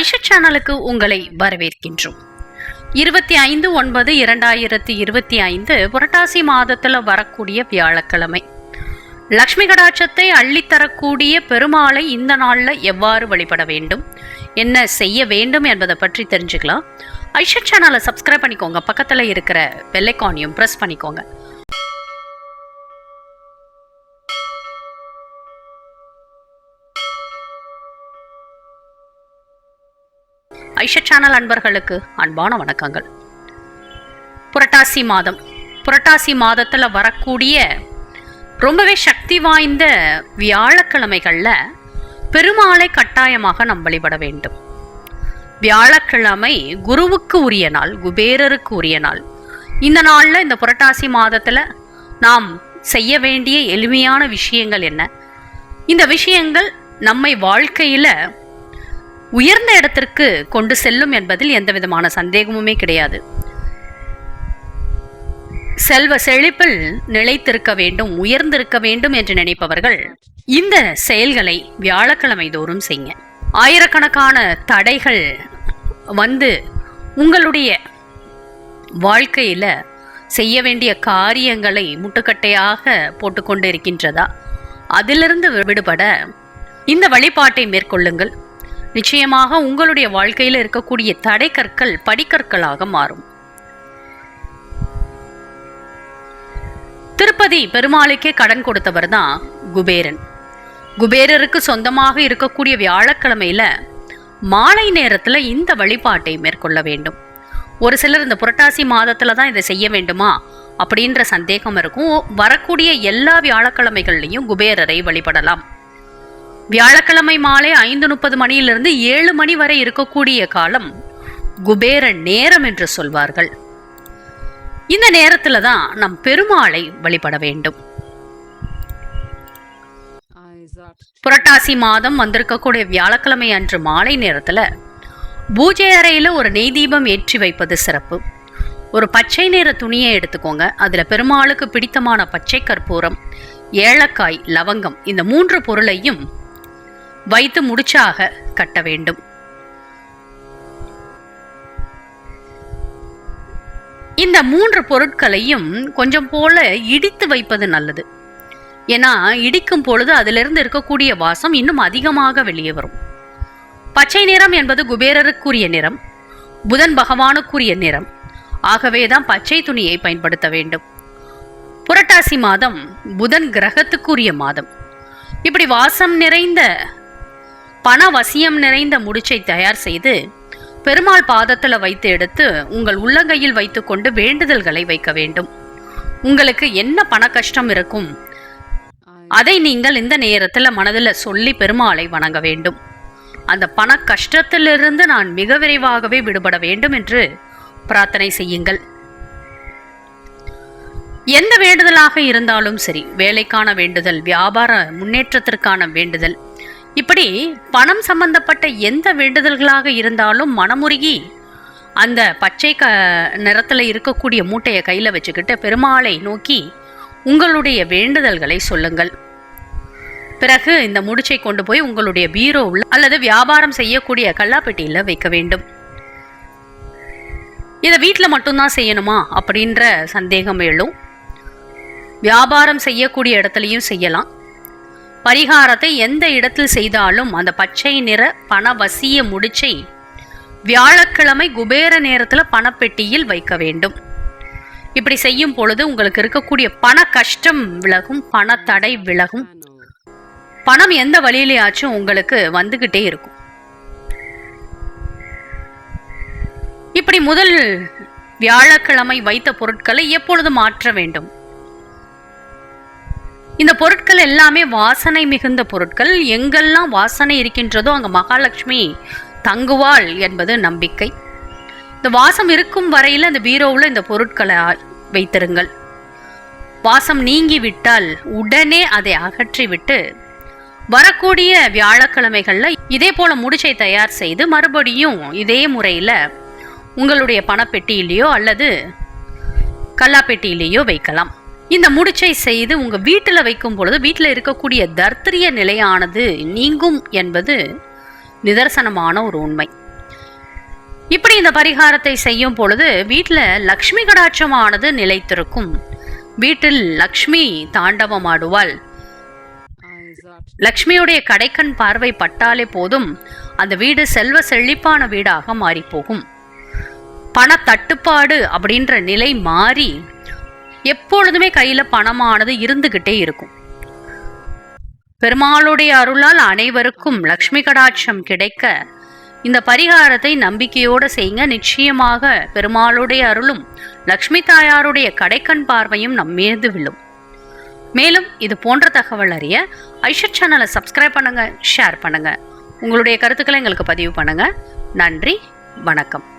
ஐஷா சேனலுக்கு உங்களை வரவேற்கின்றோம். இருபத்தி ஐந்து ஒன்பது இரண்டாயிரத்தி இருபத்தி ஐந்து புரட்டாசி மாதத்துல வரக்கூடிய வியாழக்கிழமை. லக்ஷ்மி கடாட்சத்தை அள்ளித்தரக்கூடிய பெருமாளை இந்த நாள்ல எவ்வாறு வழிபட வேண்டும்? என்ன செய்ய வேண்டும் என்பதை பற்றி தெரிஞ்சுக்கலாம். ஐஷா சேனலை சப்ஸ்கிரைப் பண்ணிக்கோங்க. பக்கத்துல இருக்கிற பெல்லைக்கானையும் ப்ரெஸ் பண்ணிக்கோங்க. விஷ சேனல் அன்பர்களுக்கு அன்பான வணக்கங்கள். புரட்டாசி மாதம். புரட்டாசி மாதத்தில் வரக்கூடிய ரொம்பவே சக்தி வாய்ந்த வியாழக்கிழமைகளில் பெருமாளை கட்டாயமாக நாம் வழிபட வேண்டும். வியாழக்கிழமை குருவுக்கு உரிய நாள் குபேரருக்கு உரிய நாள். இந்த நாளில் இந்த புரட்டாசி மாதத்தில் நாம் செய்ய வேண்டிய எளிமையான விஷயங்கள் என்ன? இந்த விஷயங்கள் நம்மை வாழ்க்கையில் உயர்ந்த இடத்திற்கு கொண்டு செல்லும் என்பதில் எந்தவிதமான சந்தேகமுமே கிடையாது. செல்வ செழிப்பில் நிலைத்திருக்க வேண்டும் உயர்ந்திருக்க வேண்டும் என்று நினைப்பவர்கள் இந்த செயல்களை வியாழக்கிழமை தோறும் செய்யுங்க. ஆயிரக்கணக்கான தடைகள் வந்து உங்களுடைய வாழ்க்கையில் செய்ய வேண்டிய காரியங்களை முட்டுக்கட்டையாக போட்டுக்கொண்டு இருக்கின்றதா? அதிலிருந்து விடுபட இந்த வழிபாட்டை மேற்கொள்ளுங்கள். நிச்சயமாக உங்களுடைய வாழ்க்கையில் இருக்கக்கூடிய தடைக்கற்கள் படிக்கற்களாக மாறும். திருப்பதி பெருமாளுக்கே கடன் கொடுத்தவர் தான் குபேரன். குபேரருக்கு சொந்தமாக இருக்கக்கூடிய வியாழக்கிழமையில மாலை நேரத்தில் இந்த வழிபாட்டை மேற்கொள்ள வேண்டும். ஒரு சிலர் இந்த புரட்டாசி மாதத்தில் தான் இதை செய்ய வேண்டுமா? அப்படின்ற சந்தேகம் இருக்கும். வரக்கூடிய எல்லா வியாழக்கிழமைகள்லையும் குபேரரை வழிபடலாம். வியாழக்கிழமை மாலை ஐந்து முப்பது மணியிலிருந்து ஏழு மணி வரை இருக்கக்கூடிய காலம் குபேர நேரம் என்று சொல்வார்கள். இந்த நேரத்துல தான் நம் பெருமாளை வழிபட வேண்டும். புரட்டாசி மாதம் வந்திருக்கக்கூடிய வியாழக்கிழமை அன்று மாலை நேரத்துல பூஜை அறையில ஒரு நெய் தீபம் ஏற்றி வைப்பது சிறப்பு. ஒரு பச்சை நிற துணியை எடுத்துக்கோங்க. அதுல பெருமாளுக்கு பிடித்தமான பச்சை கற்பூரம் ஏலக்காய் லவங்கம் இந்த மூன்று பொருளையும் வைத்து முடிச்சாக கட்ட வேண்டும். இந்த மூன்று பொருட்களையும் கொஞ்சம் போல இடித்து வைப்பது நல்லது. ஏன்னா இடிக்கும் பொழுது அதிலிருந்து இருக்கக்கூடிய வாசம் இன்னும் அதிகமாக வெளியே வரும். பச்சை நிறம் என்பது குபேரருக்குரிய நிறம் புதன் பகவானுக்குரிய நிறம். ஆகவே தான் பச்சை துணியை பயன்படுத்த வேண்டும். புரட்டாசி மாதம் புதன் கிரகத்துக்குரிய மாதம். இப்படி வாசம் நிறைந்த பண வசியம் நிறைந்த முடிச்சை தயார் செய்து பெருமாள் பாதத்தில் வைத்து எடுத்து உங்கள் உள்ளங்கையில் வைத்துக்கொண்டு வேண்டுதல்களை வைக்க வேண்டும். உங்களுக்கு என்ன பண கஷ்டம் இருக்கும்? அதை நீங்கள் இந்த நேரத்தில் மனதில் சொல்லி பெருமாளை வணங்க வேண்டும். அந்த பண கஷ்டத்திலிருந்து நான் மிக விரைவாகவே விடுபட வேண்டும் என்று பிரார்த்தனை செய்யுங்கள். எந்த வேண்டுதலாக இருந்தாலும் சரி வேலைக்கான வேண்டுதல் வியாபார முன்னேற்றத்திற்கான வேண்டுதல் இப்படி பணம் சம்பந்தப்பட்ட எந்த வேண்டுதல்களாக இருந்தாலும் மனமுருகி அந்த பச்சை க நிறத்தில் இருக்கக்கூடிய மூட்டையை கையில் வச்சுக்கிட்டு பெருமாளை நோக்கி உங்களுடைய வேண்டுதல்களை சொல்லுங்கள். பிறகு இந்த முடிச்சை கொண்டு போய் உங்களுடைய பீரோவில் அல்லது வியாபாரம் செய்யக்கூடிய கல்லாப்பெட்டியில் வைக்க வேண்டும். இதை வீட்டில் மட்டும்தான் செய்யணுமா? அப்படின்ற சந்தேகம் எழும். வியாபாரம் செய்யக்கூடிய இடத்துலையும் செய்யலாம். பரிகாரத்தை எந்த இடத்தில் செய்தாலும் அந்த பச்சை நிற பணவசிய முடிச்சை வியாழக்கிழமை குபேர நேரத்தில் பணப்பெட்டியில் வைக்க வேண்டும். இப்படி செய்யும் பொழுது உங்களுக்கு இருக்கக்கூடிய பண கஷ்டம் விலகும் பண தடை விலகும். பணம் எந்த வழியிலேயாச்சும் உங்களுக்கு வந்துகிட்டே இருக்கும். இப்படி முதல் வியாழக்கிழமை வைத்த பொருட்களை எப்பொழுது மாற்ற வேண்டும்? இந்த பொருட்கள் எல்லாமே வாசனை மிகுந்த பொருட்கள். எங்கெல்லாம் வாசனை இருக்கின்றதோ அங்கே மகாலட்சுமி தங்குவாள் என்பது நம்பிக்கை. இந்த வாசம் இருக்கும் வரையில் அந்த பீரோவில் இந்த பொருட்களை வைத்திருங்கள். வாசம் நீங்கி விட்டால் உடனே அதை அகற்றிவிட்டு வரக்கூடிய வியாழக்கிழமைகளில் இதே போல் முடிச்சை தயார் செய்து மறுபடியும் இதே முறையில் உங்களுடைய பணப்பெட்டியிலேயோ அல்லது கல்லாப்பெட்டியிலேயோ வைக்கலாம். இந்த முடிச்சை செய்து உங்க வீட்டில் வைக்கும் பொழுது வீட்டில் இருக்கக்கூடிய தர்த்திரிய நிலையானது நீங்கும் என்பது நிதர்சனமான ஒரு உண்மை. இப்படி இந்த பரிகாரத்தை செய்யும் பொழுது வீட்டில் லக்ஷ்மி கடாட்சமானது நிலைத்திருக்கும். வீட்டில் லக்ஷ்மி தாண்டவமாடுவாள். லக்ஷ்மியுடைய கடைக்கண் பார்வை பட்டாலே போதும். அந்த வீடு செல்வ செழிப்பான வீடாக மாறிப்போகும். பண தட்டுப்பாடு அப்படின்ற நிலை மாறி எப்பொழுதுமே கையில் பணமானது இருந்துக்கிட்டே இருக்கும். பெருமாளுடைய அருளால் அனைவருக்கும் லக்ஷ்மி கடாட்சம் கிடைக்க இந்த பரிகாரத்தை நம்பிக்கையோடு செய்யுங்க நிச்சயமாக பெருமாளுடைய அருளும் லக்ஷ்மி தாயாருடைய கடைக்கண் பார்வையும் நம் விழும். மேலும் இது போன்ற தகவல் அறிய ஐஷர் சேனலை சப்ஸ்கிரைப் பண்ணுங்கள் ஷேர் பண்ணுங்கள் உங்களுடைய கருத்துக்களை எங்களுக்கு பதிவு பண்ணுங்கள் நன்றி வணக்கம்.